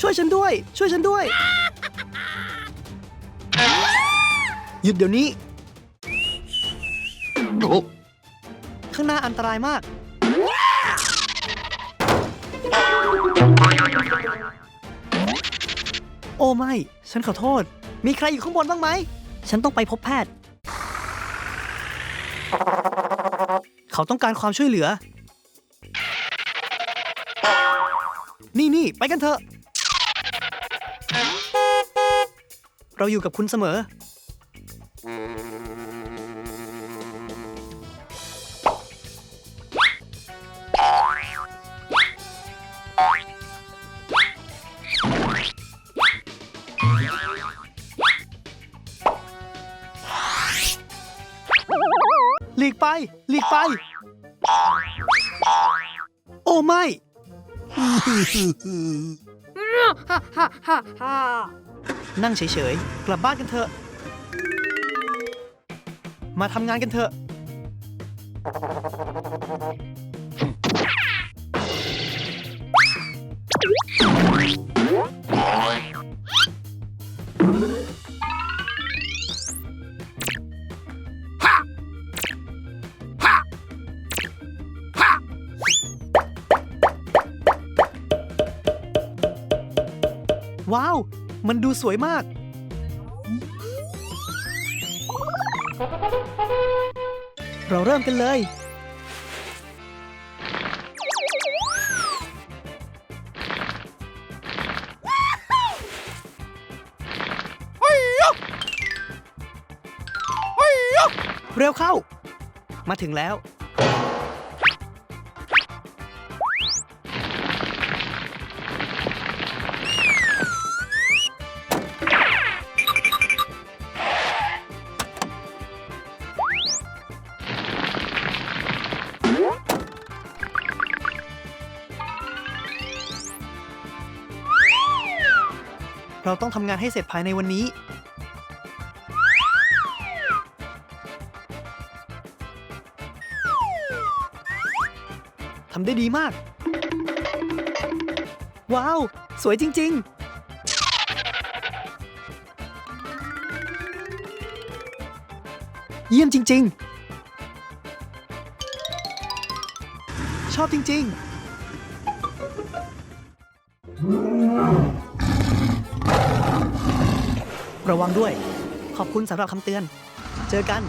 ช่วยฉันด้วย ช่วยฉันด้วย หยุดเดี๋ยวนี้ ข้างหน้าอันตรายมาก โอ้ไม่ ฉันขอโทษ มีใครอยู่ข้างบนบ้างไหม ฉันต้องไปพบแพทย์ เขาต้องการความช่วยเหลือ นี่นี่ไปกันเถอะ เราอยู่กับคุณเสมอ หลีกไป หลีกไป โอ้ไม่ ฮ่าฮ่าฮ่าฮ่า นั่งเฉยๆ กลับบ้านกันเถอะ มาทำงานกันเถอะ มันดูสวยมาก เราเริ่มกันเลย เร็วเข้า มาถึงแล้ว เราต้องทำงานให้เสร็จภายในวันนี้ ทำได้ดีมาก ว้าว สวยจริง ๆเยี่ยมจริง ๆ ชอบจริง ๆ ระวังด้วย ขอบคุณสำหรับคำเตือน เจอกัน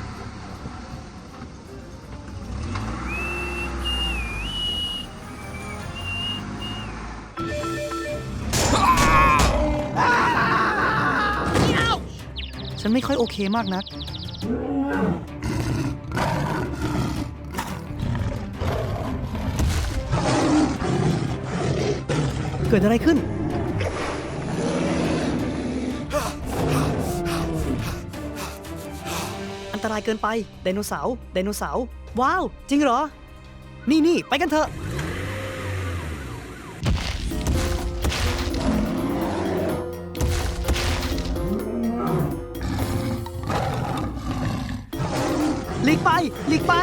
ฉันไม่ค่อยโอเคมากนัก เกิดอะไรขึ้น ตรายเกินไป ไดโนเสาร์ไดโนเสาร์ว้าว จริงเหรอ นี่นี่ไปกันเถอะ หลีกไป หลีกไป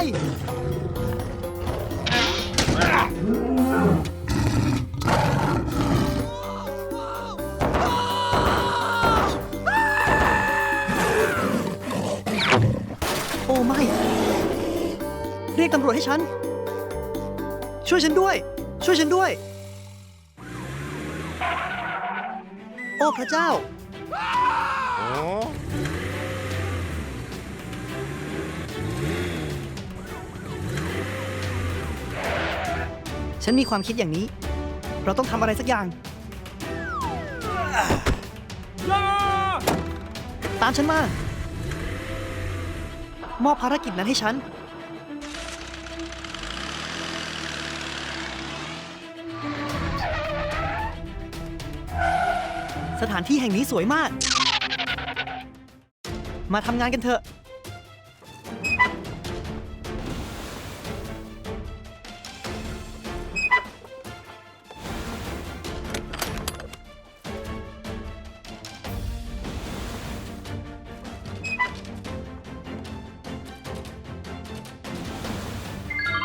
ตำรวจให้ฉัน ช่วยฉันด้วย ช่วยฉันด้วย โอ้พระเจ้า ฉันมีความคิดอย่างนี้ เราต้องทำอะไรสักอย่าง ตามฉันมา มอบภารกิจนั้นให้ฉัน สถานที่แห่งนี้สวยมาก มาทำงานกันเถอะ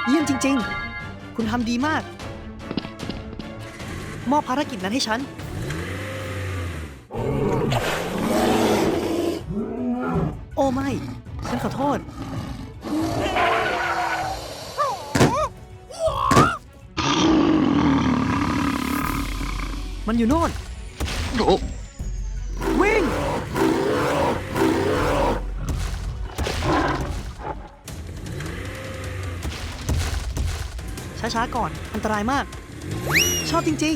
เยี่ยมจริง ๆ คุณทำดีมาก มอบภารกิจนั้นให้ฉัน โอ้ไม่ ฉันขอโทษ มันอยู่โน่น วิ่ง ช้าๆ ก่อน อันตรายมาก ชอบจริง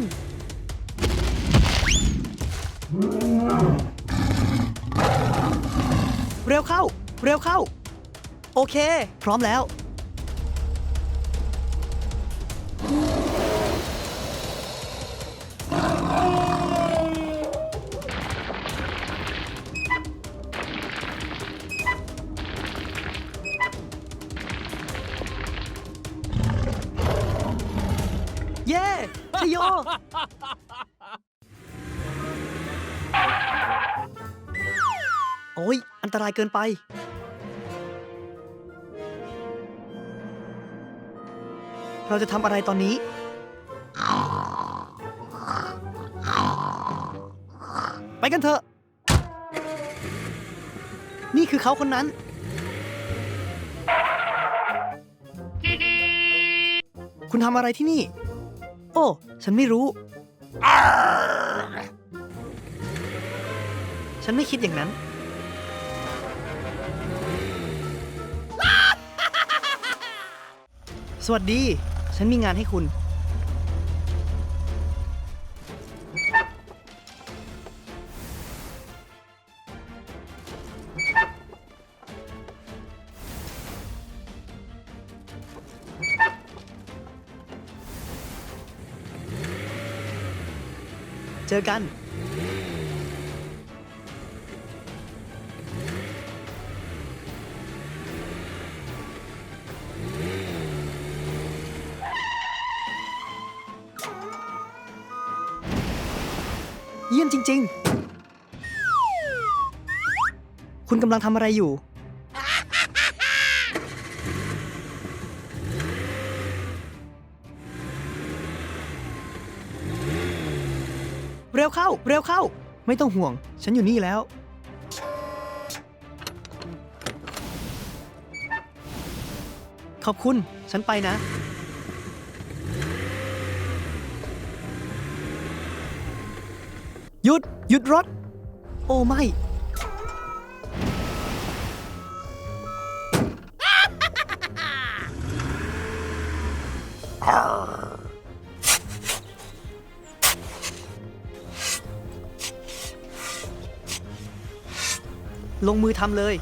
ๆ เร็วเข้า เร็วเข้า โอเค พร้อมแล้ว เย้ชโยายเกินไป เราจะทำอะไรตอนนี้ ไปกันเถอะ นี่คือเขาคนนั้น คุณทำอะไรที่นี่ โอ้ ฉันไม่รู้ ฉันไม่คิดอย่างนั้น สวัสดี ฉันมีงานให้คุณ เจอกัน เยี่ยมจริง ๆ คุณกำลังทำอะไรอยู่ เร็วเข้า เร็วเข้า ไม่ต้องห่วง ฉันอยู่นี่แล้ว ขอบคุณ ฉันไปนะ หยุด หยุดรถ โอ้ไม่ ลงมือทำเลย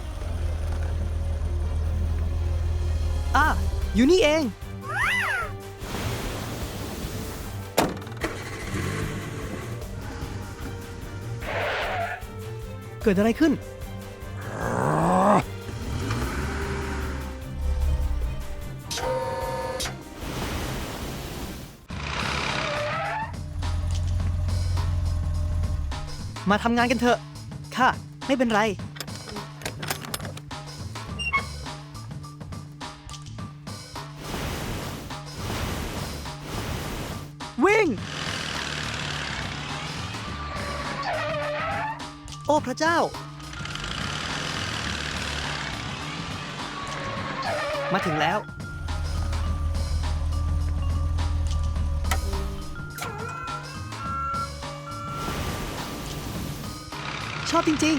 อะ อยู่นี่เอง เกิดอะไรขึ้น มาทำงานกันเถอะ ค่ะ ไม่เป็นไร อ้พระเจ้า มาถึงแล้ว ชอบจริง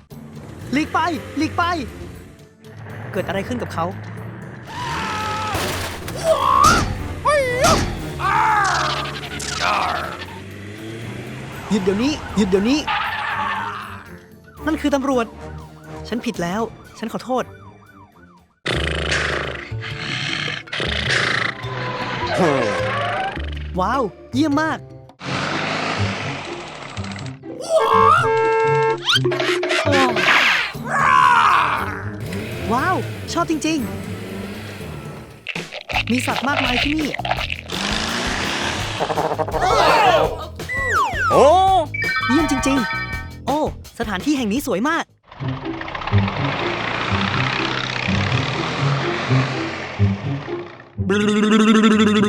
ๆ หลีกไป หลีกไป เกิดอะไรขึ้นกับเขา หยุดเดี๋ยวนี้ หยุดเดี๋ยวนี้ นั่นคือตำรวจ ฉันผิดแล้ว ฉันขอโทษ ว้าว เยี่ยมมาก ว้าว ชอบจริง ๆ มีสัตว์มากมายที่นี่ โอ้ เยี่ยมจริง ๆ สถานที่แห่งนี้สวยมาก บ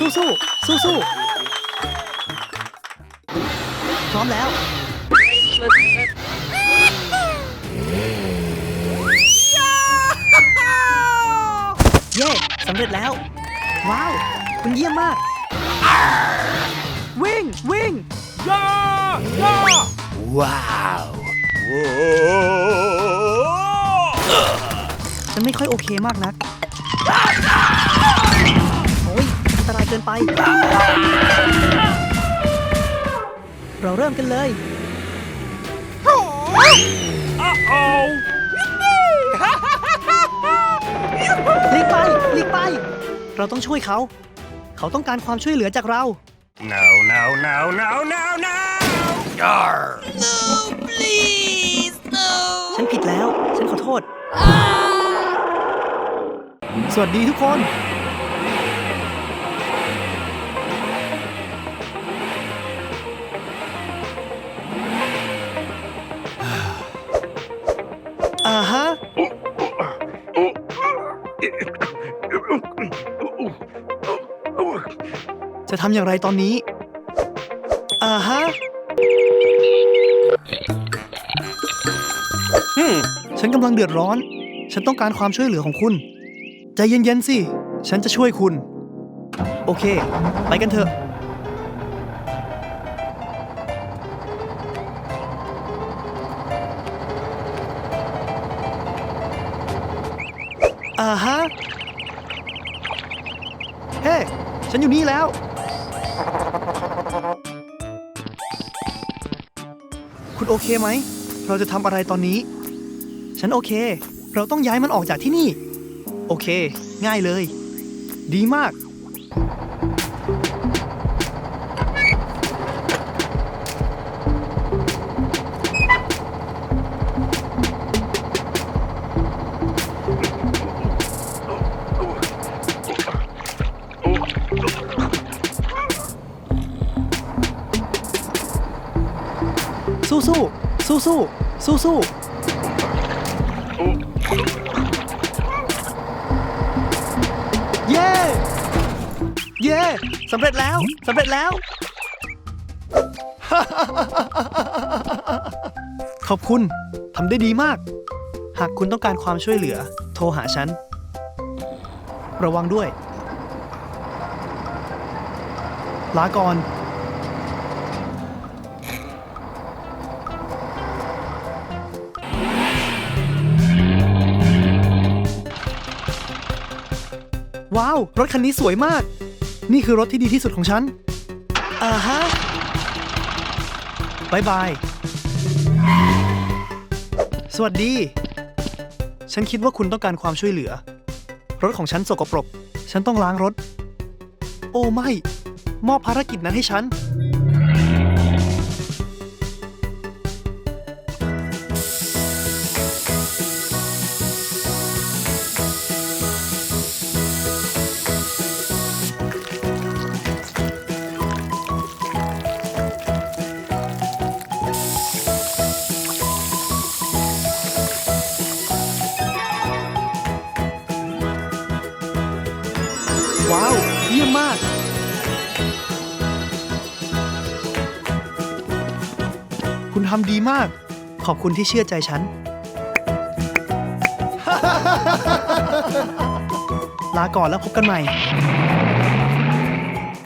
สู้สู้สู้สู้ๆพร้อมแล้ว เย้สำเร็จแล้ว ว้าวคุณเยี่ยมมาก วิ่ง วิ่งฉันไม่ค่อยโอเคมากนักโอ้ยอัน ตรายเกินไป เราเริ่มกันเลยหลีกไปหลีกไป เราต้องช่วยเขา เขาต้องการความช่วยเหลือจากเรา No, no, no, no, no, no! Yarr! ฉันผิดแล้ว ฉันขอโทษ สวัสดีทุกคนำอย่างไรตอนนี้ อ่าฮะฉันกำลังเดือดร้อน ฉันต้องการความช่วยเหลือของคุณ ใจเย็นๆสิ ฉันจะช่วยคุณ โอเค ไปกันเถอะ อ่าฮะ เฮ้ ฉันอยู่นี่แล้ว คุณโอเคไหม เราจะทำอะไรตอนนี้ ฉันโอเค เราต้องย้ายมันออกจากที่นี่ โอเค ง่ายเลย ดีมาก สู้สู้สู้สู้สู้สู้เย้ เย้สำเร็จแล้วสำเร็จแล้ว ขอบคุณทำได้ดีมาก หากคุณต้องการความช่วยเหลือ โทรหาฉัน ระวังด้วย ลาก่อน รถคันนี้สวยมาก นี่คือรถที่ดีที่สุดของฉัน อ่าฮะบายบาย สวัสดี ฉันคิดว่าคุณต้องการความช่วยเหลือ รถของฉันสกปรก ฉันต้องล้างรถ โอ้ไม่ มอบภารกิจนั้นให้ฉัน ทำดีมาก ขอบคุณที่เชื่อใจฉัน ลาก่อนแล้วพบกันใหม่